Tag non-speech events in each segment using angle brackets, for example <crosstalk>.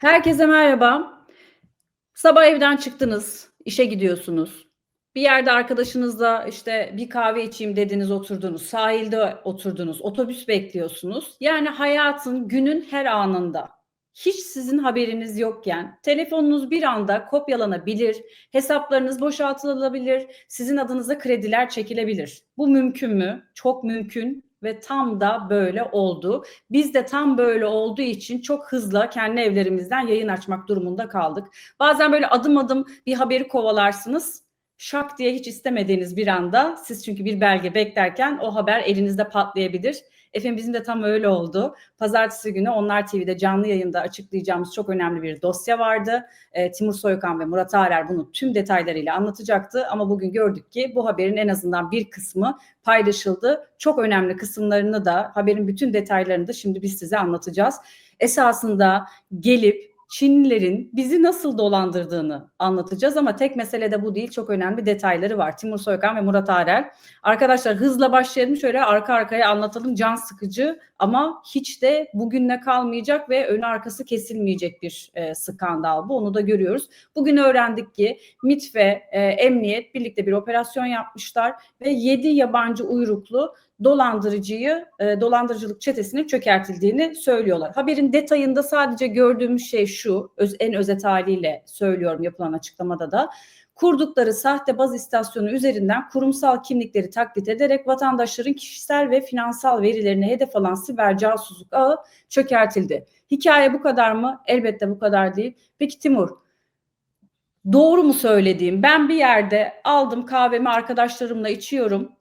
Herkese merhaba. Sabah evden çıktınız, işe gidiyorsunuz. Bir yerde arkadaşınızla işte bir kahve içeyim dediniz, oturdunuz. Sahilde oturdunuz, otobüs bekliyorsunuz. Yani hayatın günün her anında hiç sizin haberiniz yokken telefonunuz bir anda kopyalanabilir, hesaplarınız boşaltılabilir, sizin adınıza krediler çekilebilir. Bu mümkün mü? Çok mümkün ve tam da böyle oldu. Biz de tam böyle olduğu için çok hızlı kendi evlerimizden yayın açmak durumunda kaldık. Bazen böyle adım adım bir haberi kovalarsınız. Şak diye hiç istemediğiniz bir anda siz çünkü bir belge beklerken o haber elinizde patlayabilir. Efendim bizim de tam öyle oldu. Pazartesi günü Onlar TV'de canlı yayında açıklayacağımız çok önemli bir dosya vardı. E, Timur Soykan ve Murat Arer bunu tüm detaylarıyla anlatacaktı. Ama bugün gördük ki bu haberin en azından bir kısmı paylaşıldı. Çok önemli kısımlarını da haberin bütün detaylarını da şimdi biz size anlatacağız. Esasında gelip Çinlilerin bizi nasıl dolandırdığını anlatacağız ama tek mesele de bu değil. Çok önemli detayları var. Timur Soykan ve Murat Arel. Arkadaşlar hızla başlayalım. Şöyle arka arkaya anlatalım. Can sıkıcı ama hiç de bugünle kalmayacak ve önü arkası kesilmeyecek bir e, skandal bu. Onu da görüyoruz. Bugün öğrendik ki MIT ve e, Emniyet birlikte bir operasyon yapmışlar ve 7 yabancı uyruklu dolandırıcıyı, e, dolandırıcılık çetesinin çökertildiğini söylüyorlar. Haberin detayında sadece gördüğümüz şey şu, öz, en özet haliyle söylüyorum yapılan açıklamada da. Kurdukları sahte baz istasyonu üzerinden kurumsal kimlikleri taklit ederek vatandaşların kişisel ve finansal verilerini hedef alan siber casusluk ağı çökertildi. Hikaye bu kadar mı? Elbette bu kadar değil. Peki Timur, doğru mu söylediğim? Ben bir yerde aldım kahvemi arkadaşlarımla içiyorum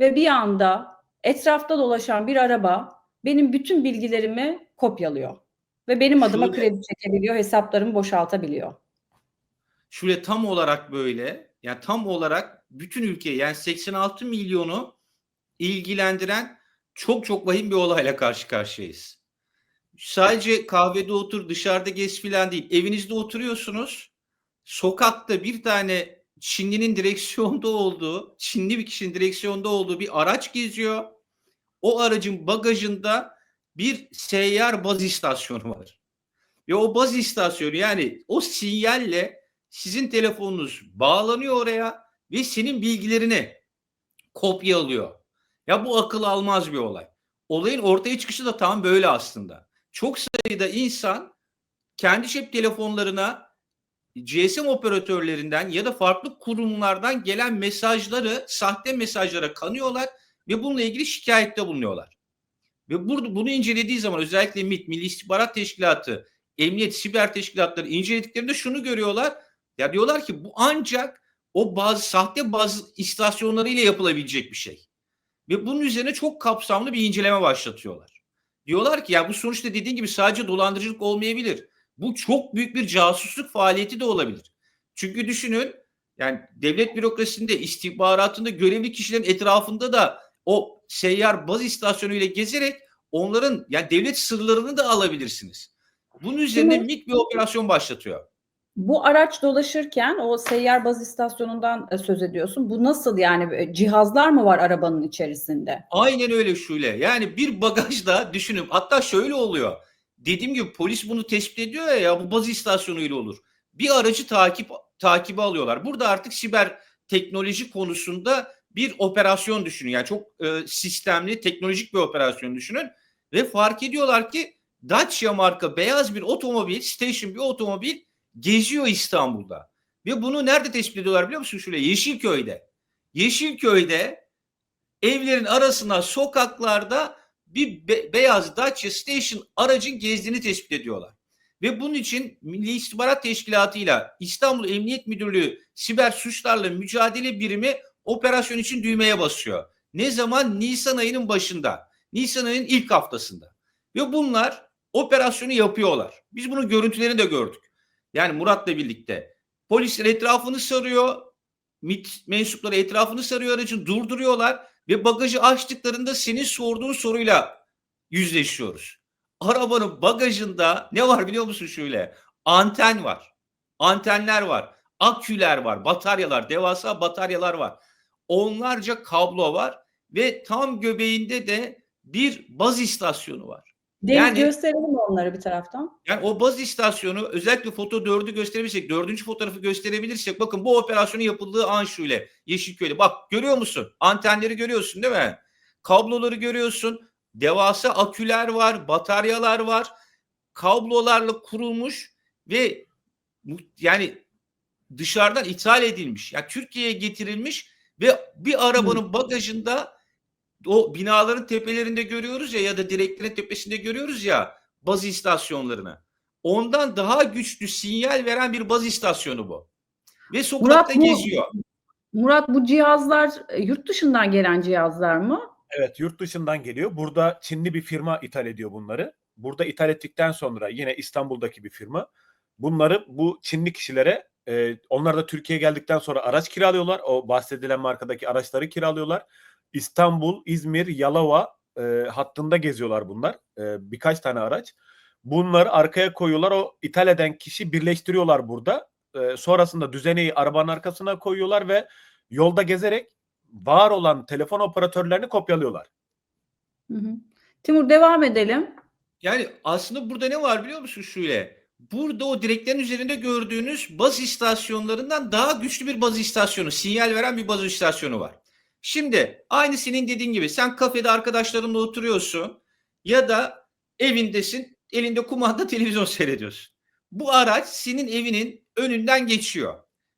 ve bir anda etrafta dolaşan bir araba benim bütün bilgilerimi kopyalıyor. Ve benim adıma Şöyle, kredi çekebiliyor, hesaplarımı boşaltabiliyor. şöyle tam olarak böyle yani tam olarak bütün ülke yani 86 milyonu ilgilendiren çok çok vahim bir olayla karşı karşıyayız. Sadece kahvede otur dışarıda gez filan değil. Evinizde oturuyorsunuz. Sokakta bir tane Çinlinin direksiyonda olduğu, Çinli bir kişinin direksiyonda olduğu bir araç geziyor. O aracın bagajında bir seyyar baz istasyonu var. Ve o baz istasyonu yani o sinyalle sizin telefonunuz bağlanıyor oraya ve senin bilgilerini kopya alıyor. Ya bu akıl almaz bir olay. Olayın ortaya çıkışı da tam böyle aslında. Çok sayıda insan kendi cep telefonlarına GSM operatörlerinden ya da farklı kurumlardan gelen mesajları sahte mesajlara kanıyorlar ve bununla ilgili şikayette bulunuyorlar. Ve burada bunu incelediği zaman özellikle MİT, Milli İstihbarat Teşkilatı, Emniyet, Siber Teşkilatları incelediklerinde şunu görüyorlar. Ya diyorlar ki bu ancak o bazı sahte bazı istasyonlarıyla yapılabilecek bir şey. Ve bunun üzerine çok kapsamlı bir inceleme başlatıyorlar. Diyorlar ki ya bu sonuçta dediğin gibi sadece dolandırıcılık olmayabilir. Bu çok büyük bir casusluk faaliyeti de olabilir. Çünkü düşünün yani devlet bürokrasisinde istihbaratında görevli kişilerin etrafında da o seyyar baz istasyonu ile gezerek onların yani devlet sırlarını da alabilirsiniz. Bunun üzerine Şimdi- MİT bir operasyon başlatıyor. Bu araç dolaşırken o seyyar baz istasyonundan e, söz ediyorsun. Bu nasıl yani E, cihazlar mı var arabanın içerisinde? Aynen öyle Şule. Yani bir bagajda düşünün. Hatta şöyle oluyor. Dediğim gibi polis bunu tespit ediyor ya, ya bu baz istasyonuyla olur. Bir aracı takip takibi alıyorlar. Burada artık siber teknoloji konusunda bir operasyon düşünün. Yani çok e, sistemli, teknolojik bir operasyon düşünün. Ve fark ediyorlar ki Dacia marka beyaz bir otomobil, station bir otomobil geziyor İstanbul'da. Ve bunu nerede tespit ediyorlar biliyor musun Şule? Yeşilköy'de. Yeşilköy'de evlerin arasına sokaklarda bir be- beyaz Dacia Station aracın gezdiğini tespit ediyorlar. Ve bunun için Milli İstihbarat Teşkilatı ile İstanbul Emniyet Müdürlüğü Siber Suçlarla Mücadele Birimi operasyon için düğmeye basıyor. Ne zaman? Nisan ayının başında. Nisan ayının ilk haftasında. Ve bunlar operasyonu yapıyorlar. Biz bunun görüntülerini de gördük. Yani Murat'la birlikte. Polisler etrafını sarıyor. MİT mensupları etrafını sarıyor aracın durduruyorlar ve bagajı açtıklarında senin sorduğun soruyla yüzleşiyoruz. Arabanın bagajında ne var biliyor musun şöyle? Anten var. Antenler var. Aküler var. Bataryalar. Devasa bataryalar var. Onlarca kablo var ve tam göbeğinde de bir baz istasyonu var. Deniz Yani- gösterelim onları bir taraftan. Yani o baz istasyonu özellikle foto 4'ü gösterebilirsek, dördüncü fotoğrafı gösterebilirsek bakın bu operasyonun yapıldığı an şöyle Yeşilköy'de. Bak görüyor musun? Antenleri görüyorsun değil mi? Kabloları görüyorsun. Devasa aküler var, bataryalar var. Kablolarla kurulmuş ve yani dışarıdan ithal edilmiş. Yani Türkiye'ye getirilmiş ve bir arabanın bagajında o binaların tepelerinde görüyoruz ya ya da direklerin tepesinde görüyoruz ya baz istasyonlarını. Ondan daha güçlü sinyal veren bir baz istasyonu bu. Ve sokakta bu- geziyor. Murat bu cihazlar e, yurt dışından gelen cihazlar mı? Evet yurt dışından geliyor. Burada Çinli bir firma ithal ediyor bunları. Burada ithal ettikten sonra yine İstanbul'daki bir firma bunları bu Çinli kişilere e, onlar da Türkiye'ye geldikten sonra araç kiralıyorlar. O bahsedilen markadaki araçları kiralıyorlar. İstanbul, İzmir, Yalova e, hattında geziyorlar bunlar. E, birkaç tane araç. Bunları arkaya koyuyorlar. O ithal eden kişi birleştiriyorlar burada. E, sonrasında düzeneyi arabanın arkasına koyuyorlar ve yolda gezerek var olan telefon operatörlerini kopyalıyorlar. Hı hı. Timur devam edelim. Yani aslında burada ne var biliyor musun Şule? Burada o direklerin üzerinde gördüğünüz baz istasyonlarından daha güçlü bir baz istasyonu, sinyal veren bir baz istasyonu var. Şimdi aynı senin dediğin gibi sen kafede arkadaşlarınla oturuyorsun ya da evindesin, elinde kumanda <laughs> televizyon seyrediyorsun. Bu araç senin evinin önünden geçiyor.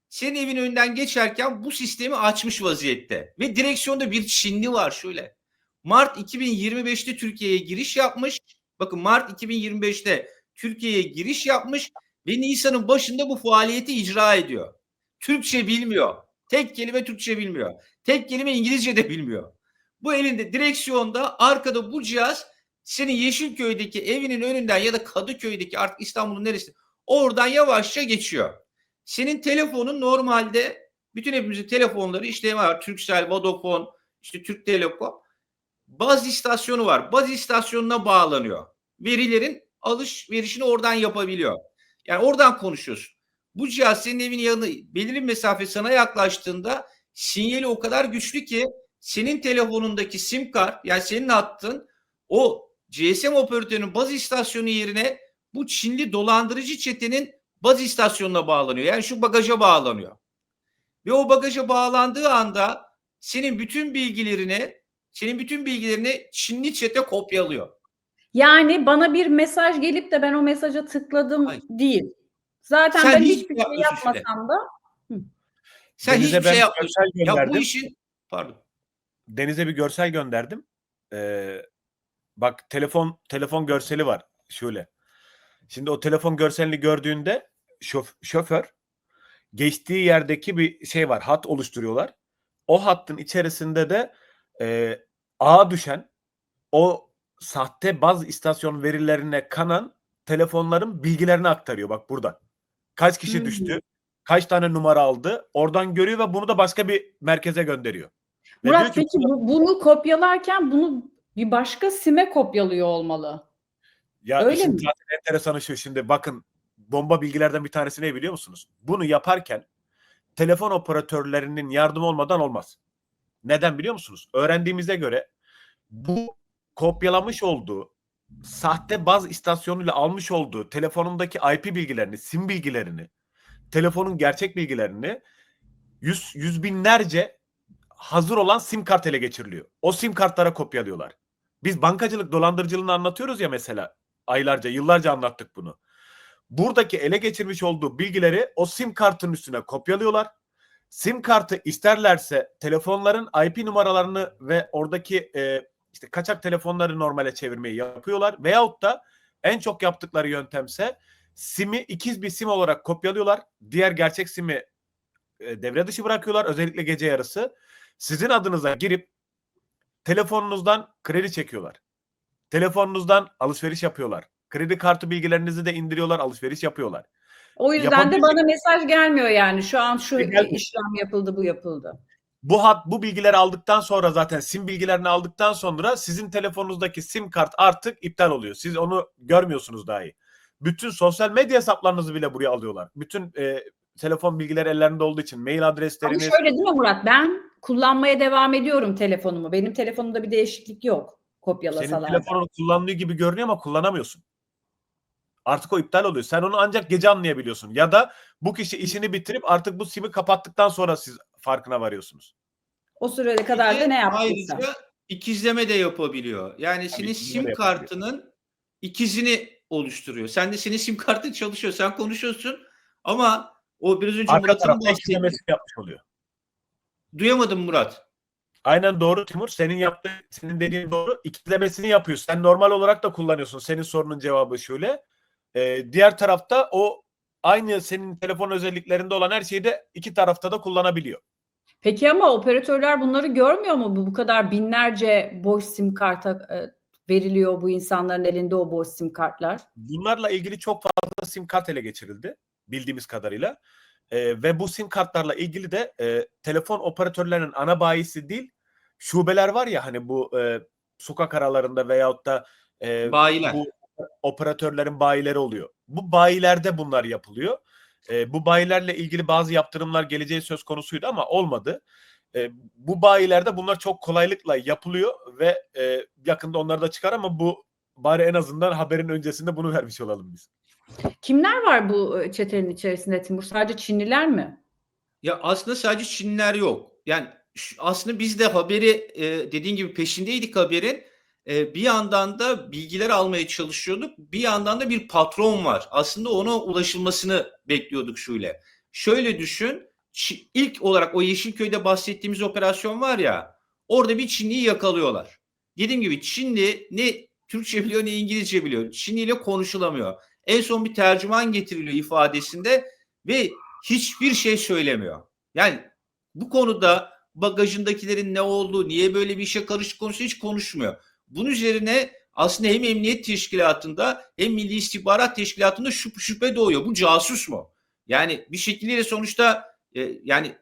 Senin evin önünden geçerken bu sistemi açmış vaziyette ve direksiyonda bir Çinli var şöyle. Mart 2025'te Türkiye'ye giriş yapmış. Bakın Mart 2025'te Türkiye'ye giriş yapmış ve Nisan'ın başında bu faaliyeti icra ediyor. Türkçe bilmiyor. Tek kelime Türkçe bilmiyor. Tek kelime İngilizce de bilmiyor. Bu elinde direksiyonda arkada bu cihaz senin Yeşilköy'deki evinin önünden ya da Kadıköy'deki artık İstanbul'un neresi oradan yavaşça geçiyor. Senin telefonun normalde bütün hepimizin telefonları işte var Turkcell, Vodafone, işte Türk Telekom baz istasyonu var. Baz istasyonuna bağlanıyor. Verilerin alışverişini oradan yapabiliyor. Yani oradan konuşuyorsun. Bu cihaz senin evin yanına belirli mesafe sana yaklaştığında sinyali o kadar güçlü ki senin telefonundaki sim kart yani senin hattın o GSM operatörünün baz istasyonu yerine bu Çinli dolandırıcı çetenin baz istasyonuna bağlanıyor. Yani şu bagaja bağlanıyor. Ve o bagaja bağlandığı anda senin bütün bilgilerini senin bütün bilgilerini Çinli çete kopyalıyor. Yani bana bir mesaj gelip de ben o mesaja tıkladım Hayır. değil. Zaten Sen ben hiç hiçbir şey yapmasam da Sen Denize hiçbir şey yapmıyorsun. Ya bu işin pardon. Denize bir görsel gönderdim. Ee, bak telefon telefon görseli var. Şöyle. Şimdi o telefon görselini gördüğünde şof- şoför geçtiği yerdeki bir şey var. Hat oluşturuyorlar. O hattın içerisinde de e, ağa düşen o sahte baz istasyon verilerine kanan telefonların bilgilerini aktarıyor. Bak burada. Kaç kişi Hmm. düştü? Kaç tane numara aldı? Oradan görüyor ve bunu da başka bir merkeze gönderiyor. Ve Murat ki, peki bu- bunu kopyalarken bunu bir başka sime kopyalıyor olmalı. Ya Öyle işin mi? zaten enteresanı şu şimdi bakın bomba bilgilerden bir tanesi ne biliyor musunuz? Bunu yaparken telefon operatörlerinin yardım olmadan olmaz. Neden biliyor musunuz? Öğrendiğimize göre bu kopyalamış olduğu sahte baz istasyonuyla almış olduğu telefonundaki IP bilgilerini, sim bilgilerini, telefonun gerçek bilgilerini yüz, yüz binlerce hazır olan sim kart ele geçiriliyor. O sim kartlara kopyalıyorlar. Biz bankacılık dolandırıcılığını anlatıyoruz ya mesela aylarca, yıllarca anlattık bunu. Buradaki ele geçirmiş olduğu bilgileri o sim kartın üstüne kopyalıyorlar. Sim kartı isterlerse telefonların IP numaralarını ve oradaki e, işte kaçak telefonları normale çevirmeyi yapıyorlar. Veyahut da en çok yaptıkları yöntemse simi ikiz bir sim olarak kopyalıyorlar. Diğer gerçek simi e, devre dışı bırakıyorlar özellikle gece yarısı. Sizin adınıza girip telefonunuzdan kredi çekiyorlar. Telefonunuzdan alışveriş yapıyorlar. Kredi kartı bilgilerinizi de indiriyorlar, alışveriş yapıyorlar. O yüzden de Yapabilecek- bana mesaj gelmiyor yani. Şu an şu Gelmiyor. işlem yapıldı, bu yapıldı. Bu hat bu bilgileri aldıktan sonra zaten sim bilgilerini aldıktan sonra sizin telefonunuzdaki sim kart artık iptal oluyor. Siz onu görmüyorsunuz dahi. Bütün sosyal medya hesaplarınızı bile buraya alıyorlar. Bütün e, telefon bilgileri ellerinde olduğu için mail Ama adresleriniz şöyle değil mi Murat? Ben kullanmaya devam ediyorum telefonumu. Benim telefonumda bir değişiklik yok. Senin kopyalasalar. telefonun kullanılıyor gibi görünüyor ama kullanamıyorsun. Artık o iptal oluyor. Sen onu ancak gece anlayabiliyorsun. Ya da bu kişi işini bitirip artık bu simi kapattıktan sonra siz farkına varıyorsunuz. O sürede kadar da ne yaptıysa. Ayrıca ikizleme de yapabiliyor. Yani senin ikizleme sim yapabiliyor. kartının ikizini oluşturuyor. Sen de senin sim kartın çalışıyor. Sen konuşuyorsun ama o biraz önce Arka Murat'ın tarafta bahsettiği. eklemesini yapmış oluyor. Duyamadım Murat. Aynen doğru Timur. Senin yaptığın, senin dediğin doğru. İkilemesini yapıyor. Sen normal olarak da kullanıyorsun. Senin sorunun cevabı şöyle. Ee, diğer tarafta o aynı senin telefon özelliklerinde olan her şeyi de iki tarafta da kullanabiliyor. Peki ama operatörler bunları görmüyor mu? Bu bu kadar binlerce boş sim karta e, veriliyor bu insanların elinde o boş sim kartlar. Bunlarla ilgili çok fazla sim kart ele geçirildi bildiğimiz kadarıyla. Ee, ve bu sim kartlarla ilgili de e, telefon operatörlerinin ana bayisi değil şubeler var ya hani bu e, sokak aralarında veyahut da e, Bayiler. bu operatörlerin bayileri oluyor. Bu bayilerde bunlar yapılıyor. E, bu bayilerle ilgili bazı yaptırımlar geleceği söz konusuydu ama olmadı. E, bu bayilerde bunlar çok kolaylıkla yapılıyor ve e, yakında onları da çıkar ama bu bari en azından haberin öncesinde bunu vermiş olalım biz. Kimler var bu e, çetenin içerisinde Timur? Sadece Çinliler mi? Ya aslında sadece Çinliler yok. Yani aslında biz de haberi e, dediğin gibi peşindeydik haberin. E, bir yandan da bilgiler almaya çalışıyorduk. Bir yandan da bir patron var. Aslında ona ulaşılmasını bekliyorduk şöyle. Şöyle düşün. İlk olarak o Yeşilköy'de bahsettiğimiz operasyon var ya. Orada bir Çinliyi yakalıyorlar. Dediğim gibi Çinli ne Türkçe biliyor ne İngilizce biliyor. Çinli ile konuşulamıyor. En son bir tercüman getiriliyor ifadesinde ve hiçbir şey söylemiyor. Yani bu konuda bagajındakilerin ne olduğu, niye böyle bir işe karışık konusu hiç konuşmuyor. Bunun üzerine aslında hem Emniyet Teşkilatı'nda hem Milli İstihbarat Teşkilatı'nda şüphe, şüphe doğuyor. Bu casus mu? Yani bir şekilde sonuçta e, yani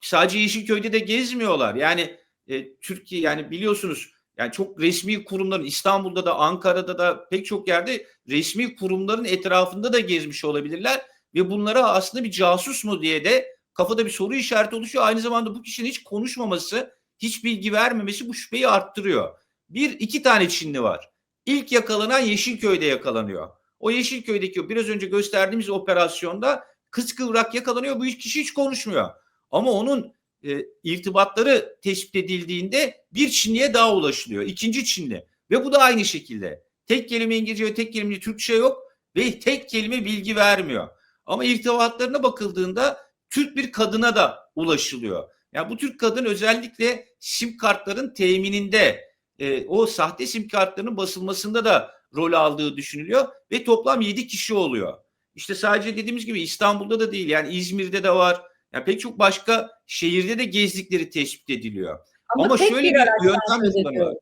sadece Yeşilköy'de de gezmiyorlar. Yani e, Türkiye yani biliyorsunuz yani çok resmi kurumların İstanbul'da da Ankara'da da pek çok yerde resmi kurumların etrafında da gezmiş olabilirler ve bunlara aslında bir casus mu diye de kafada bir soru işareti oluşuyor. Aynı zamanda bu kişinin hiç konuşmaması, hiç bilgi vermemesi bu şüpheyi arttırıyor. Bir, iki tane Çinli var. İlk yakalanan Yeşilköy'de yakalanıyor. O Yeşilköy'deki biraz önce gösterdiğimiz operasyonda kıskıvrak yakalanıyor. Bu kişi hiç konuşmuyor. Ama onun e, irtibatları tespit edildiğinde bir Çinliye daha ulaşılıyor. İkinci Çinli. Ve bu da aynı şekilde. Tek kelime İngilizce ve tek kelime Türkçe yok ve tek kelime bilgi vermiyor. Ama irtibatlarına bakıldığında Türk bir kadına da ulaşılıyor. Yani bu Türk kadın özellikle sim kartların temininde e, o sahte sim kartlarının basılmasında da rol aldığı düşünülüyor ve toplam 7 kişi oluyor. İşte sadece dediğimiz gibi İstanbul'da da değil yani İzmir'de de var. Yani pek çok başka şehirde de gezdikleri tespit ediliyor. Ama, Ama tek şöyle bir bir araçtan yöntem söz kullanıyor.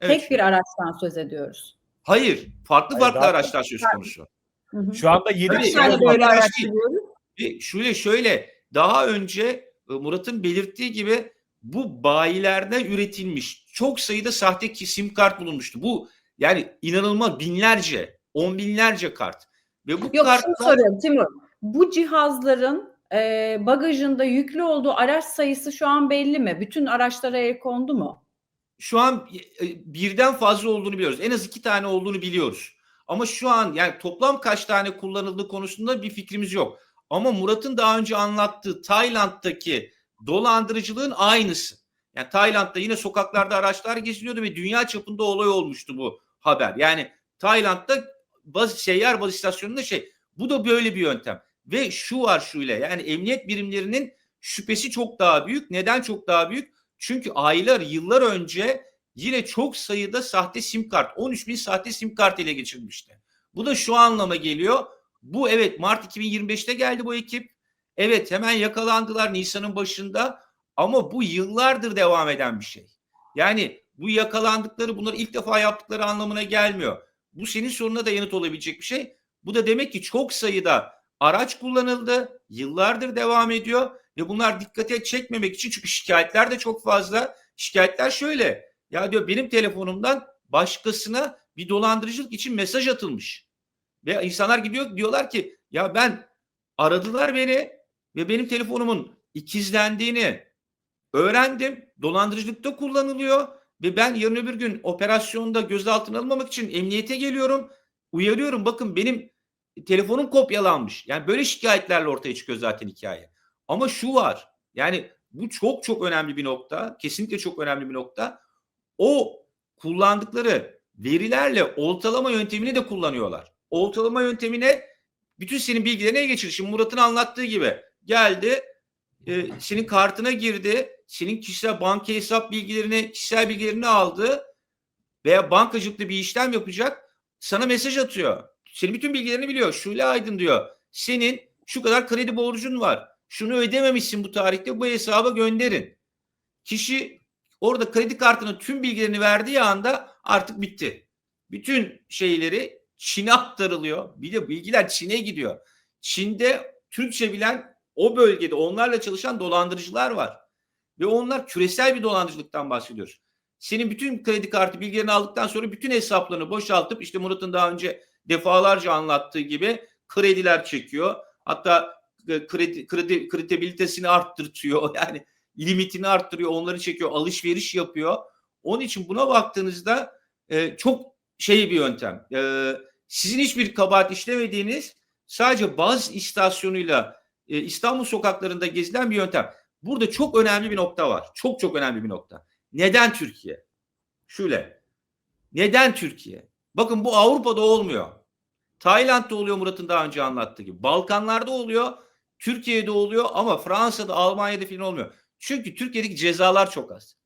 Evet. Tek bir araçtan söz ediyoruz. Hayır, farklı Hayır, farklı araçlar söz konusu. Hı hı. Şu anda 7 Tabii, Kaç kişi tane evet, böyle araç? Ve şöyle şöyle daha önce e, Murat'ın belirttiği gibi bu bayilerde üretilmiş çok sayıda sahte sim kart bulunmuştu. Bu yani inanılmaz binlerce, on binlerce kart. Ve bu Yok şunu kartlar soruyorum Timur. Bu cihazların e, bagajında yüklü olduğu araç sayısı şu an belli mi? Bütün araçlara el kondu mu? şu an e, birden fazla olduğunu biliyoruz. En az iki tane olduğunu biliyoruz. Ama şu an yani toplam kaç tane kullanıldığı konusunda bir fikrimiz yok. Ama Murat'ın daha önce anlattığı Tayland'daki dolandırıcılığın aynısı. Yani Tayland'da yine sokaklarda araçlar geziliyordu ve dünya çapında olay olmuştu bu haber. Yani Tayland'da baz, seyyar baz istasyonunda şey bu da böyle bir yöntem. Ve şu var şöyle yani emniyet birimlerinin şüphesi çok daha büyük. Neden çok daha büyük? Çünkü aylar, yıllar önce yine çok sayıda sahte sim kart, 13 bin sahte sim kart ele geçirilmişti. Bu da şu anlama geliyor. Bu evet Mart 2025'te geldi bu ekip. Evet hemen yakalandılar Nisan'ın başında ama bu yıllardır devam eden bir şey. Yani bu yakalandıkları bunları ilk defa yaptıkları anlamına gelmiyor. Bu senin soruna da yanıt olabilecek bir şey. Bu da demek ki çok sayıda araç kullanıldı, yıllardır devam ediyor ve bunlar dikkate çekmemek için çünkü şikayetler de çok fazla. Şikayetler şöyle. Ya diyor benim telefonumdan başkasına bir dolandırıcılık için mesaj atılmış. Ve insanlar gidiyor diyorlar ki ya ben aradılar beni ve benim telefonumun ikizlendiğini öğrendim. Dolandırıcılıkta kullanılıyor Ve ben yarın öbür gün operasyonda gözaltına alınmamak için emniyete geliyorum. Uyarıyorum bakın benim telefonum kopyalanmış. Yani böyle şikayetlerle ortaya çıkıyor zaten hikaye. Ama şu var. Yani bu çok çok önemli bir nokta. Kesinlikle çok önemli bir nokta. O kullandıkları verilerle oltalama yöntemini de kullanıyorlar. Oltalama yöntemine bütün senin bilgilerini ele geçirir. Şimdi Murat'ın anlattığı gibi geldi e, senin kartına girdi. Senin kişisel banka hesap bilgilerini, kişisel bilgilerini aldı veya bankacılıkta bir işlem yapacak. Sana mesaj atıyor. Senin bütün bilgilerini biliyor. Şule Aydın diyor. Senin şu kadar kredi borcun var. Şunu ödememişsin bu tarihte bu hesaba gönderin. Kişi orada kredi kartının tüm bilgilerini verdiği anda artık bitti. Bütün şeyleri Çin'e aktarılıyor. Bir de bilgiler Çin'e gidiyor. Çin'de Türkçe bilen o bölgede onlarla çalışan dolandırıcılar var. Ve onlar küresel bir dolandırıcılıktan bahsediyoruz. Senin bütün kredi kartı bilgilerini aldıktan sonra bütün hesaplarını boşaltıp işte Murat'ın daha önce defalarca anlattığı gibi krediler çekiyor. Hatta e, kredi, kredi kredibilitesini arttırtıyor. <laughs> Yani limitini arttırıyor. Onları çekiyor. Alışveriş yapıyor. Onun için buna baktığınızda e, çok şey bir yöntem. E, sizin hiçbir kabahat işlemediğiniz sadece baz istasyonuyla e, İstanbul sokaklarında gezilen bir yöntem. Burada çok önemli bir nokta var. Çok çok önemli bir nokta. Neden Türkiye? Şöyle. Neden Türkiye? Bakın bu Avrupa'da olmuyor. Tayland'da uluyor Murat'ın daha önce anlattığı gibi. Balkanlarda oluyor. Türkiye'de oluyor ama Fransa'da, Almanya'da falan olmuyor. Çünkü Türkiye'deki cezalar çok az.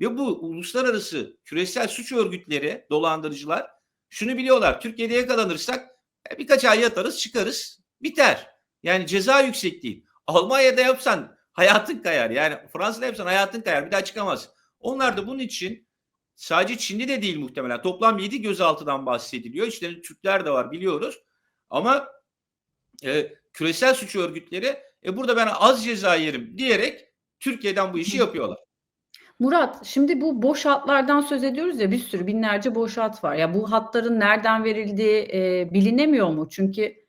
Ve bu uluslararası küresel suç örgütleri, dolandırıcılar şunu biliyorlar. Türkiye'de yakalanırsak e, birkaç ay yatarız, çıkarız, biter. Yani ceza yüksek değil. Almanya'da yapsan hayatın kayar. Yani Fransa'da yapsan hayatın kayar. Bir daha çıkamaz. Onlar da bunun için sadece Çinli de değil muhtemelen. Toplam 7 gözaltıdan bahsediliyor. İşte Türkler de var biliyoruz. Ama e, küresel suç örgütleri e, burada ben az ceza yerim diyerek Türkiye'den bu işi yapıyorlar. Murat, şimdi bu boş hatlardan söz ediyoruz ya bir sürü binlerce boş hat var. Ya bu hatların nereden verildiği e, bilinemiyor mu? Çünkü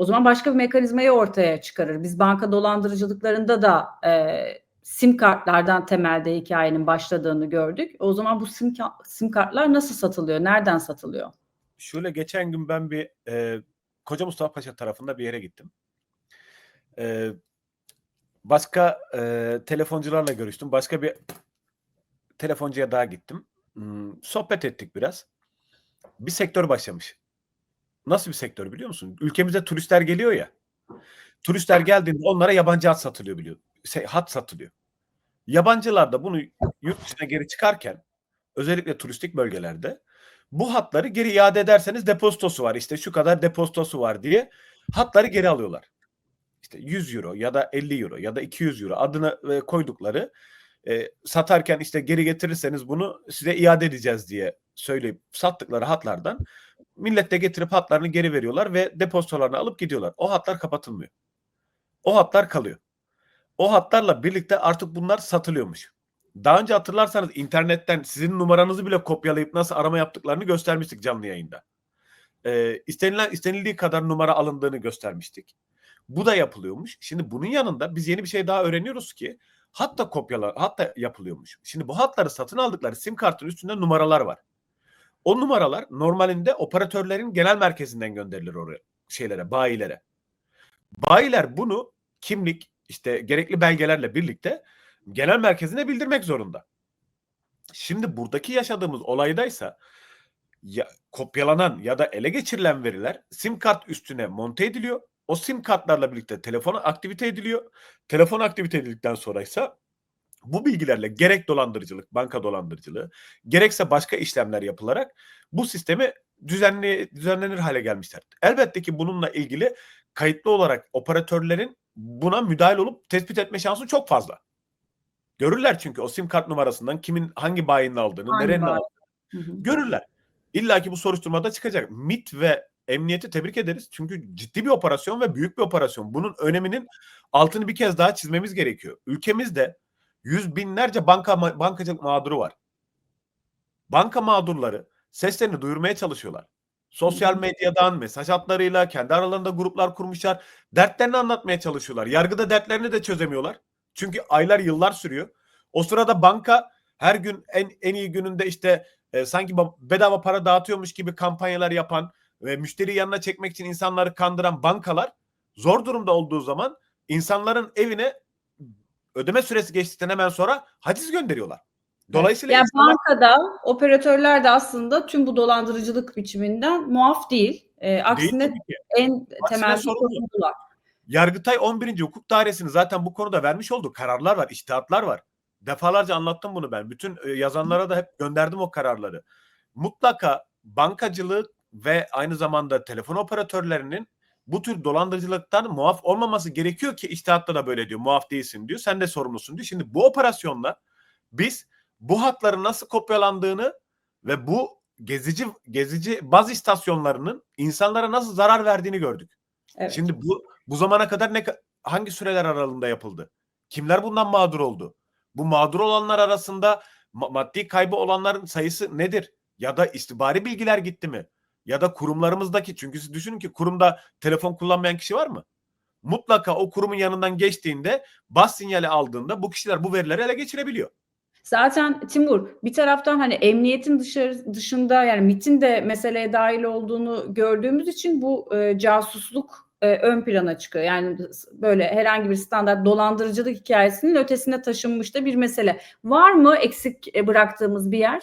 o zaman başka bir mekanizmayı ortaya çıkarır. Biz banka dolandırıcılıklarında da e, sim kartlardan temelde hikayenin başladığını gördük. O zaman bu sim, sim kartlar nasıl satılıyor? Nereden satılıyor? Şöyle geçen gün ben bir e, Koca Mustafa Paşa tarafında bir yere gittim. E, başka e, telefoncularla görüştüm. Başka bir telefoncuya daha gittim. Hmm, sohbet ettik biraz. Bir sektör başlamış. Nasıl bir sektör biliyor musun? Ülkemize turistler geliyor ya. Turistler geldiğinde onlara yabancı hat satılıyor biliyor. Şey, hat satılıyor. Yabancılar da bunu yurt dışına geri çıkarken özellikle turistik bölgelerde bu hatları geri iade ederseniz depozitosu var. İşte şu kadar depozitosu var diye hatları geri alıyorlar. İşte 100 euro ya da 50 euro ya da 200 euro adını e, koydukları e, satarken işte geri getirirseniz bunu size iade edeceğiz diye söyleyip sattıkları hatlardan millet de getirip hatlarını geri veriyorlar ve depozitolarını alıp gidiyorlar. O hatlar kapatılmıyor. O hatlar kalıyor. O hatlarla birlikte artık bunlar satılıyormuş. Daha önce hatırlarsanız internetten sizin numaranızı bile kopyalayıp nasıl arama yaptıklarını göstermiştik canlı yayında. Ee, istenilen istenildiği kadar numara alındığını göstermiştik. Bu da yapılıyormuş. Şimdi bunun yanında biz yeni bir şey daha öğreniyoruz ki hatta kopyalar hatta yapılıyormuş. Şimdi bu hatları satın aldıkları sim kartın üstünde numaralar var. O numaralar normalinde operatörlerin genel merkezinden gönderilir oraya şeylere, bayilere. Bayiler bunu kimlik işte gerekli belgelerle birlikte genel merkezine bildirmek zorunda. Şimdi buradaki yaşadığımız olaydaysa ya, kopyalanan ya da ele geçirilen veriler sim kart üstüne monte ediliyor. O sim kartlarla birlikte telefona aktivite ediliyor. Telefon aktivite edildikten sonra ise bu bilgilerle gerek dolandırıcılık, banka dolandırıcılığı, gerekse başka işlemler yapılarak bu sistemi düzenli düzenlenir hale gelmişler. Elbette ki bununla ilgili kayıtlı olarak operatörlerin buna müdahil olup tespit etme şansı çok fazla. Görürler çünkü o sim kart numarasından kimin hangi bayinin aldığını, Hangi nerenin aldığını Hı hı. görürler. İlla ki bu soruşturmada çıkacak. MIT ve emniyeti tebrik ederiz. Çünkü ciddi bir operasyon ve büyük bir operasyon. Bunun öneminin altını bir kez daha çizmemiz gerekiyor. Ülkemizde yüz binlerce banka bankacılık mağduru var. Banka mağdurları seslerini duyurmaya çalışıyorlar. Sosyal medyadan, mesaj hatlarıyla, kendi aralarında gruplar kurmuşlar. Dertlerini anlatmaya çalışıyorlar. Yargıda dertlerini de çözemiyorlar. Çünkü aylar yıllar sürüyor. O sırada banka her gün en en iyi gününde işte e, sanki bedava para dağıtıyormuş gibi kampanyalar yapan ve müşteri yanına çekmek için insanları kandıran bankalar zor durumda olduğu zaman insanların evine ödeme süresi geçtikten hemen sonra haciz gönderiyorlar. Dolayısıyla yani insanlar- bankada operatörler de aslında tüm bu dolandırıcılık biçiminden muaf değil. Değil aksine ki. en temel sorumlu. sorumlular. Yargıtay 11. Hukuk Dairesi'nin zaten bu konuda vermiş olduğu kararlar var, iştihatlar var. Defalarca anlattım bunu ben. Bütün e, yazanlara da hep gönderdim o kararları. Mutlaka bankacılık ve aynı zamanda telefon operatörlerinin bu tür dolandırıcılıktan muaf olmaması gerekiyor ki iştihatta da böyle diyor. Muaf değilsin diyor. Sen de sorumlusun diyor. Şimdi bu operasyonla biz bu hatların nasıl kopyalandığını ve bu gezici gezici baz istasyonlarının insanlara nasıl zarar verdiğini gördük. Evet. Şimdi bu bu zamana kadar ne hangi süreler aralığında yapıldı? Kimler bundan mağdur oldu? Bu mağdur olanlar arasında ma- maddi kaybı olanların sayısı nedir? Ya da istihbari bilgiler gitti mi? Ya da kurumlarımızdaki çünkü siz düşünün ki kurumda telefon kullanmayan kişi var mı? Mutlaka o kurumun yanından geçtiğinde bas sinyali aldığında bu kişiler bu verileri ele geçirebiliyor. Zaten Timur bir taraftan hani emniyetin dışarı, dışında yani MIT'in de meseleye dahil olduğunu gördüğümüz için bu e, casusluk e, ön plana çıkıyor. Yani böyle herhangi bir standart dolandırıcılık hikayesinin ötesine taşınmış da bir mesele. Var mı eksik e, bıraktığımız bir yer?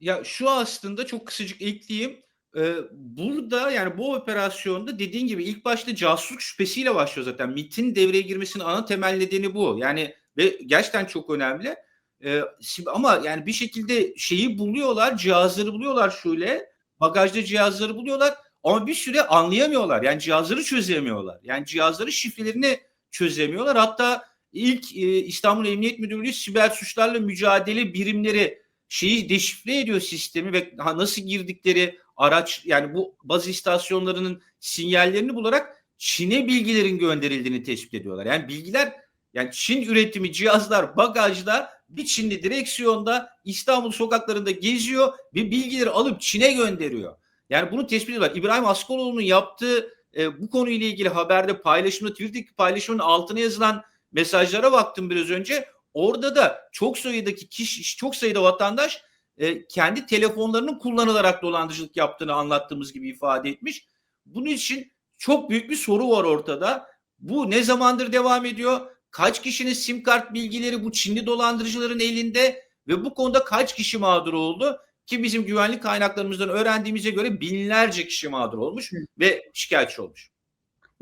Ya şu aslında çok kısacık ekleyeyim. Ee, burada yani bu operasyonda dediğin gibi ilk başta casusluk şüphesiyle başlıyor zaten. MIT'in devreye girmesinin ana temel nedeni bu. Yani ve gerçekten çok önemli. Ee, ama yani bir şekilde şeyi buluyorlar, cihazları buluyorlar şöyle. Bagajda cihazları buluyorlar ama bir süre anlayamıyorlar. Yani cihazları çözemiyorlar. Yani cihazların şifrelerini çözemiyorlar. Hatta ilk e, İstanbul Emniyet Müdürlüğü siber suçlarla mücadele birimleri şeyi deşifre ediyor sistemi ve nasıl girdikleri araç yani bu baz istasyonlarının sinyallerini bularak Çin'e bilgilerin gönderildiğini tespit ediyorlar. Yani bilgiler yani Çin üretimi cihazlar bagajda bir Çinli direksiyonda İstanbul sokaklarında geziyor ve bilgileri alıp Çin'e gönderiyor. Yani bunu tespit ediyorlar. İbrahim Askoloğlu'nun yaptığı e, bu konuyla ilgili haberde paylaşımda Twitter'daki paylaşımın altına yazılan mesajlara baktım biraz önce. Orada da çok sayıdaki kişi, çok sayıda vatandaş e, kendi telefonlarının kullanılarak dolandırıcılık yaptığını anlattığımız gibi ifade etmiş. Bunun için çok büyük bir soru var ortada. Bu ne zamandır devam ediyor? Kaç kişinin sim kart bilgileri bu Çinli dolandırıcıların elinde ve bu konuda kaç kişi mağdur oldu? Ki bizim güvenlik kaynaklarımızdan öğrendiğimize göre binlerce kişi mağdur olmuş ve şikayetçi olmuş.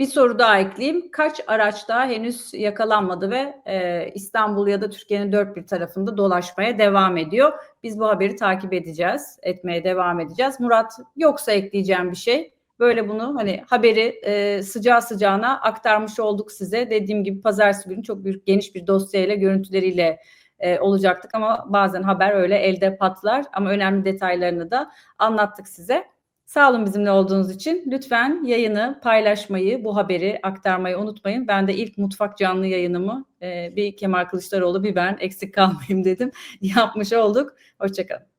Bir soru daha ekleyeyim. Kaç araç daha henüz yakalanmadı ve e, İstanbul ya da Türkiye'nin dört bir tarafında dolaşmaya devam ediyor. Biz bu haberi takip edeceğiz, etmeye devam edeceğiz. Murat yoksa ekleyeceğim bir şey. Böyle bunu hani haberi e, sıcağı sıcağına aktarmış olduk size. Dediğim gibi pazartesi günü çok büyük geniş bir dosyayla görüntüleriyle e, olacaktık ama bazen haber öyle elde patlar ama önemli detaylarını da anlattık size. Sağ olun bizimle olduğunuz için. Lütfen yayını paylaşmayı, bu haberi aktarmayı unutmayın. Ben de ilk mutfak canlı yayınımı e, bir Kemal Kılıçdaroğlu bir ben eksik kalmayayım dedim. <laughs> Yapmış olduk. Hoşçakalın.